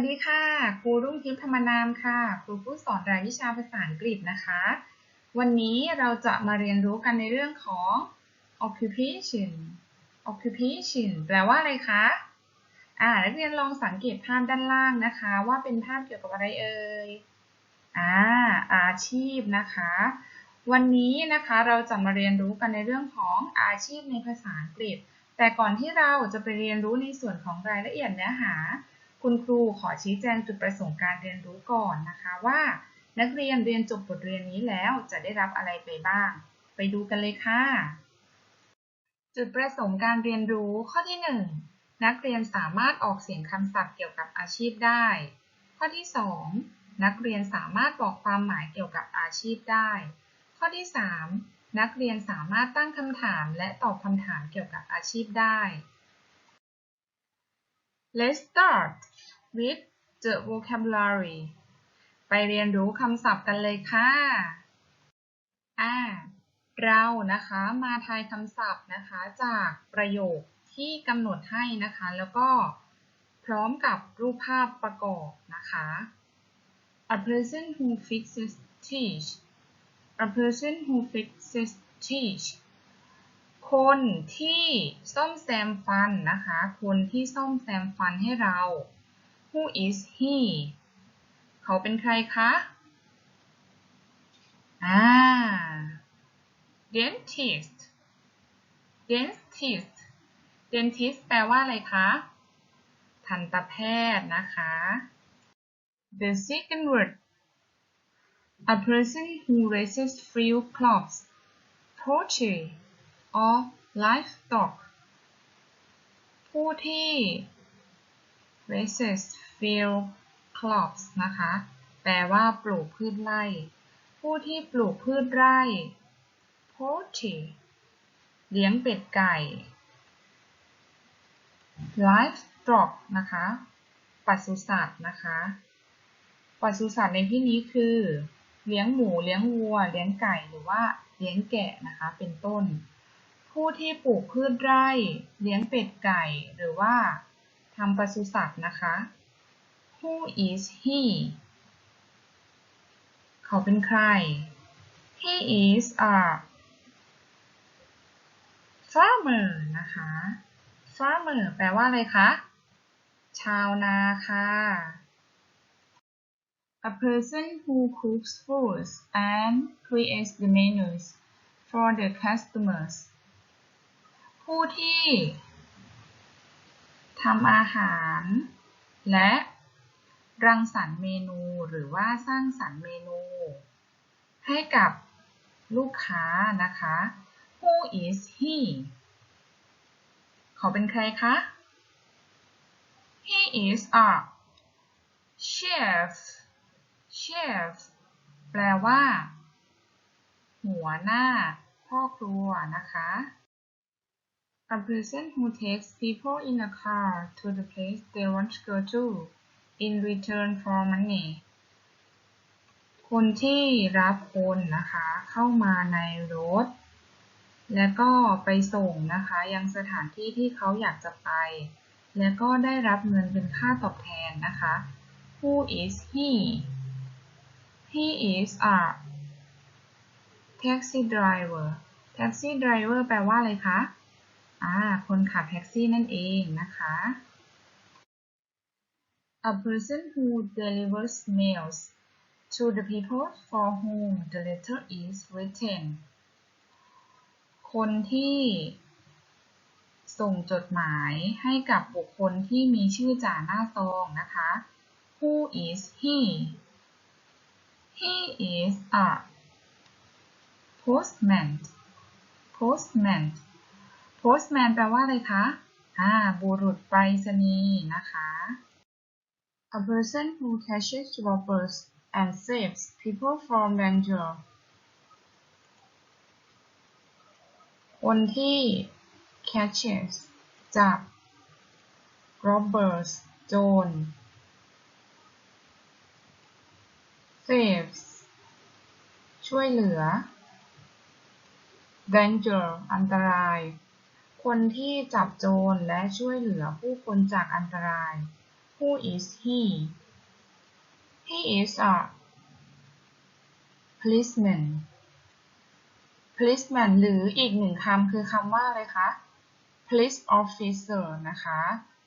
วัสดีค่ะ ครูรุ่งทิพย์ธรรมนามค่ะ ครูผู้สอนรายวิชาภาษาอังกฤษนะคะ วันนี้เราจะมาเรียนรู้กันในเรื่องของ occupation occupation แปลว่าอะไรคะ อ่า นักเรียนลองสังเกตภาพด้านล่างนะคะ ว่าเป็นภาพเกี่ยวกับอะไรเอ่ย อ่า อาชีพนะคะ วันนี้นะคะเราจะมาเรียนรู้กันในเรื่องของอาชีพในภาษาอังกฤษ แต่ก่อนที่เราจะไปเรียนรู้ในส่วนของรายละเอียดเนื้อหา คุณครูขอชี้แจงจุดประสงค์การเรียนรู้ก่อนนะคะว่า นักเรียนเรียนจบบทเรียนนี้แล้วจะได้รับอะไรไปบ้าง ไปดูกันเลยค่ะ จุดประสงค์การเรียนรู้ข้อที่ 1 นักเรียนสามารถออกเสียงคำศัพท์เกี่ยวกับอาชีพได้ ข้อที่ 2 นักเรียนสามารถบอกความหมายเกี่ยวกับอาชีพได้ ข้อที่ 3 นักเรียนสามารถตั้งคำถามและตอบคำถามเกี่ยวกับอาชีพได้ Let's start with the vocabulary ไปเรียนรู้คำศัพท์กันเลยค่ะ อ่า เรานะคะมาทายคำศัพท์นะคะจากประโยคที่กำหนดให้นะคะ แล้วก็พร้อมกับรูปภาพประกอบนะคะ A person who fixes teeth A person who fixes teeth คนที่ซ่อมแซมฟันนะคะ คนที่ซ่อมแซมฟันให้เรา Who is he เขาเป็นใครคะ อ่า dentist dentist dentist แปลว่าอะไรคะ ทันตแพทย์นะคะ the second word a person who raises few crops poultry or livestock ผู้ที่ raises few crops นะคะ แปลว่าปลูกพืชไร่ ผู้ที่ปลูกพืชไร่ poultry เลี้ยงเป็ดไก่ livestock นะคะ ปศุสัตว์นะคะ ปศุสัตว์ในที่นี้คือ เลี้ยงหมู เลี้ยงวัว เลี้ยงไก่ หรือว่าเลี้ยงแกะนะคะ เป็นต้น ผู้ที่ปลูกพืชไร่ เลี้ยงเป็ดไก่ หรือว่าทำปศุสัตว์นะคะ Who is he เขาเป็นใคร He is a farmer นะคะ farmer แปลว่าอะไรคะ ชาวนาค่ะ A person who cooks foods and creates the menus for the customers ผู้ที่ทำอาหาร และรังสรรค์เมนูหรือว่าสร้างสรรค์เมนู ให้กับลูกค้านะคะ Who is he เขาเป็นใครคะ He is a chef chef แปลว่า หัวหน้าพ่อครัวนะคะ A person who takes people in a car to the place they want to go to in return for money คนที่รับคนนะคะเข้ามาในรถ แล้วก็ไปส่งนะคะยังสถานที่ที่เขาอยากจะไป แล้วก็ได้รับเงินเป็นค่าตอบแทนนะคะ Who is he He is a taxi driver taxi driver แปลว่าอะไรคะ อ่าคนขับแท็กซี่นั่นเองนะคะ A person who delivers mails to the people for whom the letter is written คนที่ส่งจดหมายให้กับบุคคลที่มีชื่อจ่าหน้าซองนะคะ Who is he He is a postman postman postman แปลว่าอะไรคะ อ่า บุรุษไปรษณีย์นะคะ A person who catches robbers and saves people from danger คนที่ catches จับ robbers โจร saves ช่วยเหลือ danger อันตราย คนที่จับโจรและช่วยเหลือผู้คนจากอันตราย Who is he He is a policeman policeman หรืออีกหนึ่งคำคือคำว่าอะไรคะ police officer นะคะ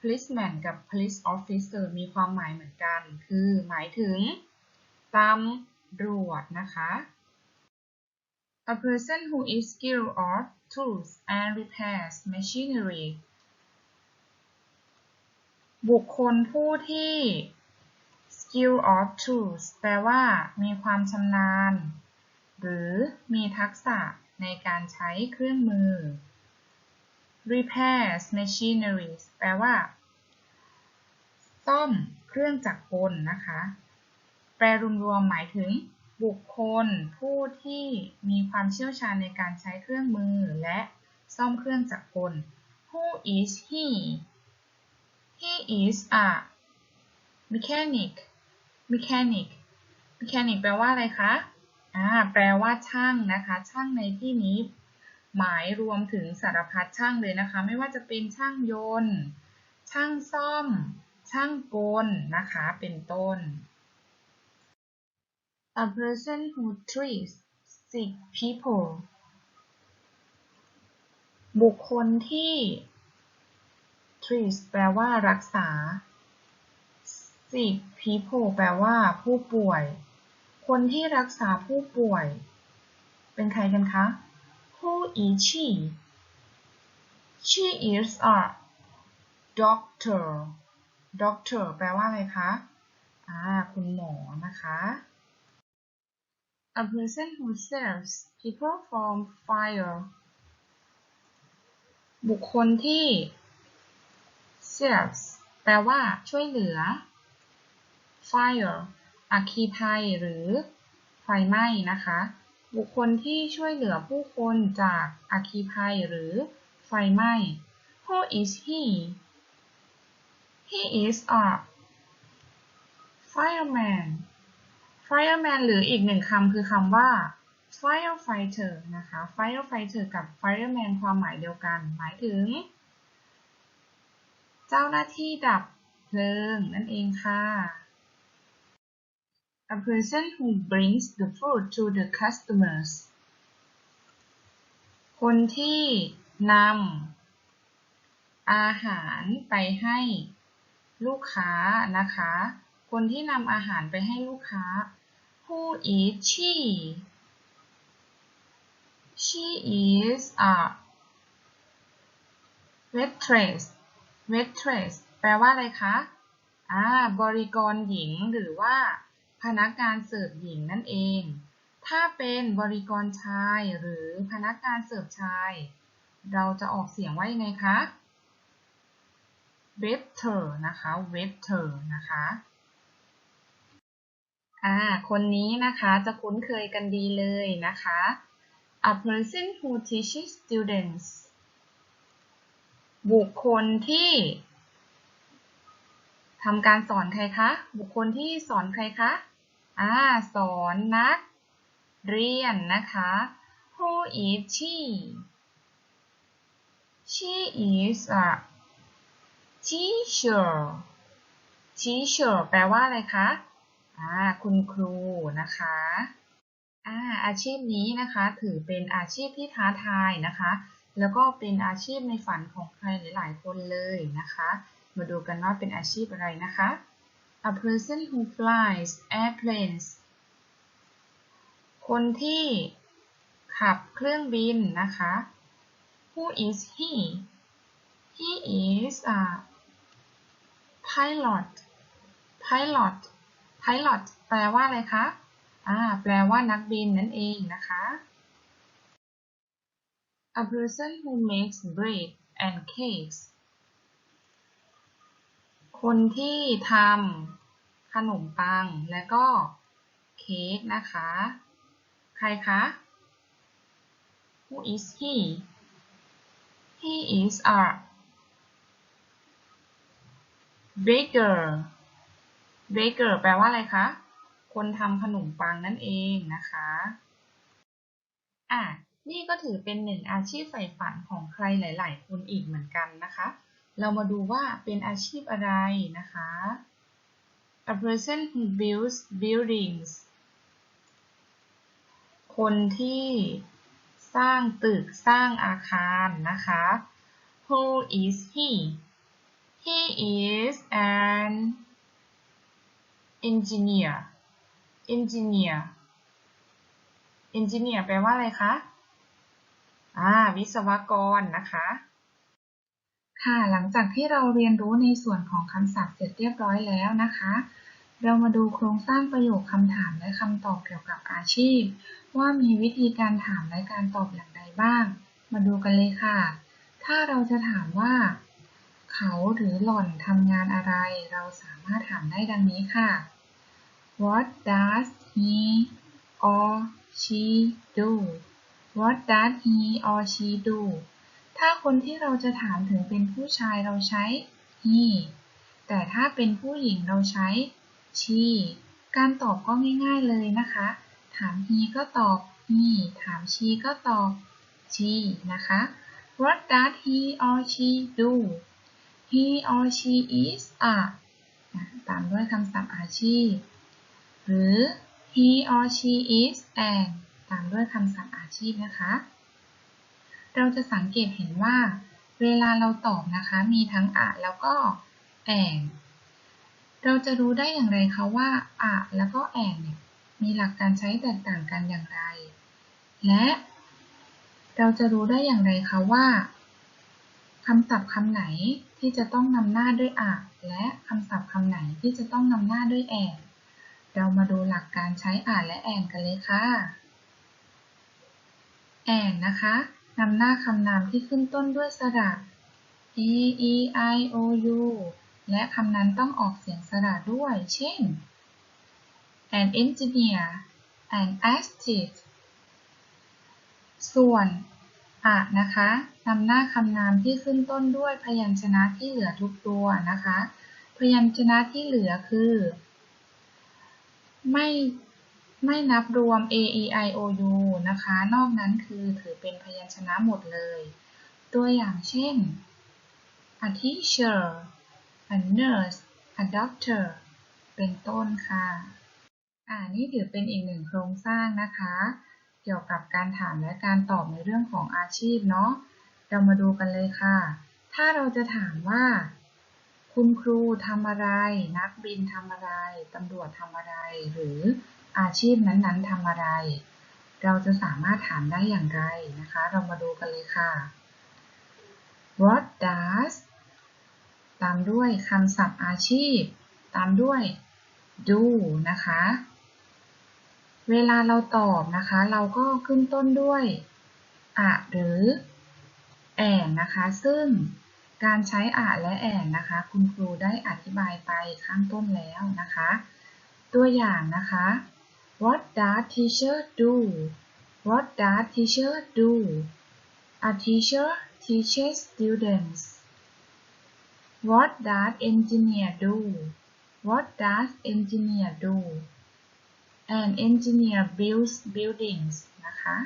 policeman กับ police officer มีความหมายเหมือนกัน คือหมายถึงตำรวจนะคะ a person who is skilled of tools and repairs machinery บุคคลผู้ที่ skill of tools แปลว่า มีความชำนาญ หรือมีทักษะในการใช้เครื่องมือ repairs machineries แปลว่า ซ่อมเครื่องจักรกลนะคะ แปลรวมๆหมายถึง บุคคลผู้ที่มีความเชี่ยวชาญในการใช้เครื่องมือและซ่อมเครื่องจักรกล Who is he He is a mechanic mechanic mechanic แปลว่าอะไรคะอ่าแปลว่าช่างนะคะ ช่างในที่นี้ หมายรวมถึงสารพัดช่างเลยนะคะ ไม่ว่าจะเป็นช่างยนต์ ช่างซ่อม ช่างกลนะคะ เป็นต้น a person who treats sick people บุคคลที่ treat แปลว่ารักษา sick people แปลว่าผู้ป่วย คนที่รักษาผู้ป่วย เป็นใครกันคะ Who is she She is a doctor doctor แปลว่าอะไรคะ อ่า คุณหมอนะคะ A person who saves people from fire บุคคลที่ saves แปลว่าช่วยเหลือ fire อัคคีภัยหรือไฟไหม้นะคะ บุคคลที่ช่วยเหลือผู้คนจากอัคคีภัยหรือไฟไหม้ Who is he He is a fireman fireman หรืออีกหนึ่งคำคือคำว่า firefighter นะคะ firefighter กับ fireman ความหมายเดียวกัน หมายถึง เจ้าหน้าที่ดับเพลิงนั่นเองค่ะ a person who brings the food to the customers คนที่นำอาหารไปให้ลูกค้านะคะ คนที่นำอาหารไปให้ลูกค้า Who is she She is a waitress waitress แปลว่าอะไรคะอ่าบริกรหญิงหรือว่าพนักงานเสิร์ฟหญิงนั่นเอง ถ้าเป็นบริกรชายหรือพนักงานเสิร์ฟชาย เราจะออกเสียงว่ายังไงคะ waiter นะคะ waiter นะคะ อ่า คนนี้นะคะจะคุ้นเคยกันดีเลยนะคะ a person who teaches students บุคคลที่ทำการสอนใครคะ บุคคลที่สอนใครคะ อ่า สอนนัก เรียนนะคะ Who is she She is a teacher teacher แปลว่าอะไรคะ อ่าคุณครูนะคะอ่าอาชีพนี้นะคะถือเป็นอาชีพที่ท้าทายนะคะ แล้วก็เป็นอาชีพในฝันของใครหลาย ๆ คนเลยนะคะ มาดูกันว่าเป็นอาชีพอะไรนะคะ a person who flies airplanes คนที่ขับเครื่องบินนะคะ who is he he is a pilot pilot pilot แปลว่าอะไรคะอ่าแปลว่านักบินนั่นเองนะคะ a person who makes bread and cakes คนที่ทำขนมปังและก็เค้กนะคะ ใครคะ Who is he He is a baker baker แปลว่าอะไรคะ คนทำขนมปังนั่นเองนะคะ อะ นี่ก็ถือเป็นหนึ่งอาชีพใฝ่ฝันของใครหลาย ๆ คนอีกเหมือนกันนะคะ เรามาดูว่าเป็นอาชีพอะไรนะคะ a person who builds buildings คนที่สร้างตึกสร้างอาคารนะคะ who is he he is an engineer engineer engineer แปลว่าอะไรคะ อ่า วิศวกรนะคะ ค่ะ หลังจากที่เราเรียนรู้ในส่วนของคำศัพท์เสร็จเรียบร้อยแล้วนะคะ เรามาดูโครงสร้างประโยคคำถามและคำตอบเกี่ยวกับอาชีพ ว่ามีวิธีการถามและการตอบอย่างไรบ้าง มาดูกันเลยค่ะ ถ้าเราจะถามว่า เขาหรือหล่อนทำงานอะไร เราสามารถถามได้ดังนี้ค่ะ What does he or she do What does he or she do ถ้าคนที่เราจะถามถึงเป็นผู้ชายเราใช้ he แต่ถ้าเป็นผู้หญิงเราใช้ she การตอบก็ง่ายๆเลยนะคะ ถาม he ก็ตอบ he ถาม she ก็ตอบ she นะคะ What does he or she do he or she is a ตามด้วยคำศัพท์อาชีพ หรือ he or she is an ตามด้วยคำศัพท์อาชีพนะคะ เราจะสังเกตเห็นว่า เวลาเราตอบนะคะ มีทั้งอะแล้วก็แอนเราจะรู้ได้อย่างไรคะว่าอะแล้วก็แอนเนี่ยมีหลักการใช้แตกต่างกันอย่างไร และเราจะรู้ได้อย่างไรคะว่าคำศัพท์คำไหน ที่จะต้องนำหน้าด้วยอะและคำศัพท์คำไหนที่จะต้องนำหน้าด้วยแอนเรามาดูหลักการใช้อ่านและแอนกันเลยค่ะ แอนนะคะนำหน้าคำนามที่ขึ้นต้นด้วยสระ a e i o u และคำนั้นต้องออกเสียงสระด้วย เช่น an engineer an artist ส่วน อะนะคะนำหน้าคำนามที่ขึ้นต้นด้วยพยัญชนะที่เหลือทุกตัวนะคะ พยัญชนะที่เหลือคือ ไม่ไม่นับรวม a e i o u นะคะ นอกนั้นคือถือเป็นพยัญชนะหมดเลย ตัวอย่างเช่น a teacher a nurse a doctor เป็นต้นค่ะ อ่า นี่ถือเป็นอีกหนึ่งโครงสร้างนะคะ กี่ยวกับการถามและการตอบในเรื่องของอาชีพเนาะ เรามาดูกันเลยค่ะ ถ้าเราจะถามว่า คุณครูทำอะไร นักบินทำอะไรตำรวจทำอะไร หรืออาชีพนั้นๆทำอะไร เราจะสามารถถามได้อย่างไรนะคะ เรามาดูกันเลยค่ะ What does ตามด้วยคำศัพท์อาชีพ ตามด้วย do นะคะ เวลาเราตอบนะคะ เราก็ขึ้นต้นด้วยอะหรือแอนนะคะ ซึ่งการใช้อะและแอนนะคะ คุณครูได้อธิบายไปข้างต้นแล้วนะคะ ตัวอย่างนะคะ What does teacher do What does teacher do A teacher teaches students What does engineer do What does engineer do An engineer builds buildings นะคะ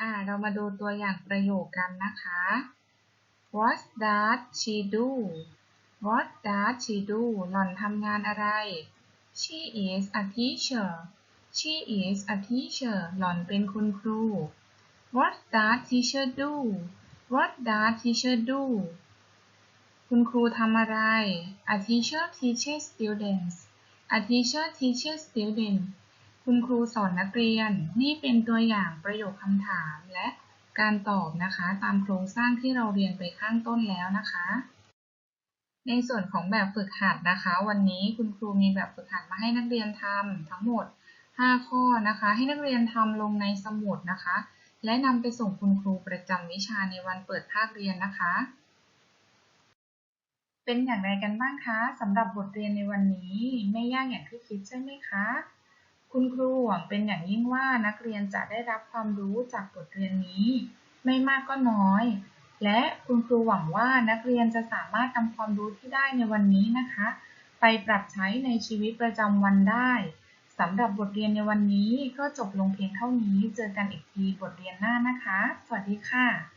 อ่า เรามาดูตัวอย่างประโยคกันนะคะ What does she do What does she do หล่อนทำงานอะไร She is a teacher She is a teacher หล่อนเป็นคุณครู What does teacher do What does teacher do คุณครูทำอะไร A teacher teaches students A teacher teaches students คุณครูสอนนักเรียน นี่เป็นตัวอย่างประโยคคำถามและการตอบนะคะตามโครงสร้างที่เราเรียนไปข้างต้นแล้วนะคะ ในส่วนของแบบฝึกหัดนะคะ วันนี้คุณครูมีแบบฝึกหัดมาให้นักเรียนทำทั้งหมด 5 ข้อนะคะ ให้นักเรียนทำลงในสมุดนะคะ และนำไปส่งคุณครูประจำวิชาในวันเปิดภาคเรียนนะคะ เป็นอย่างไรกันบ้างคะสำหรับบทเรียนในวันนี้ไม่ยากอย่างที่คิดใช่ไหมคะ คุณครูหวังเป็นอย่างยิ่งว่านักเรียนจะได้รับความรู้จากบทเรียนนี้ ไม่มากก็น้อย และคุณครูหวังว่านักเรียนจะสามารถนำความรู้ที่ได้ในวันนี้นะคะ ไปปรับใช้ในชีวิตประจำวันได้สำหรับบทเรียนในวันนี้ก็จบลงเพียงเท่านี้ เจอกันอีกทีบทเรียนหน้านะคะ สวัสดีค่ะ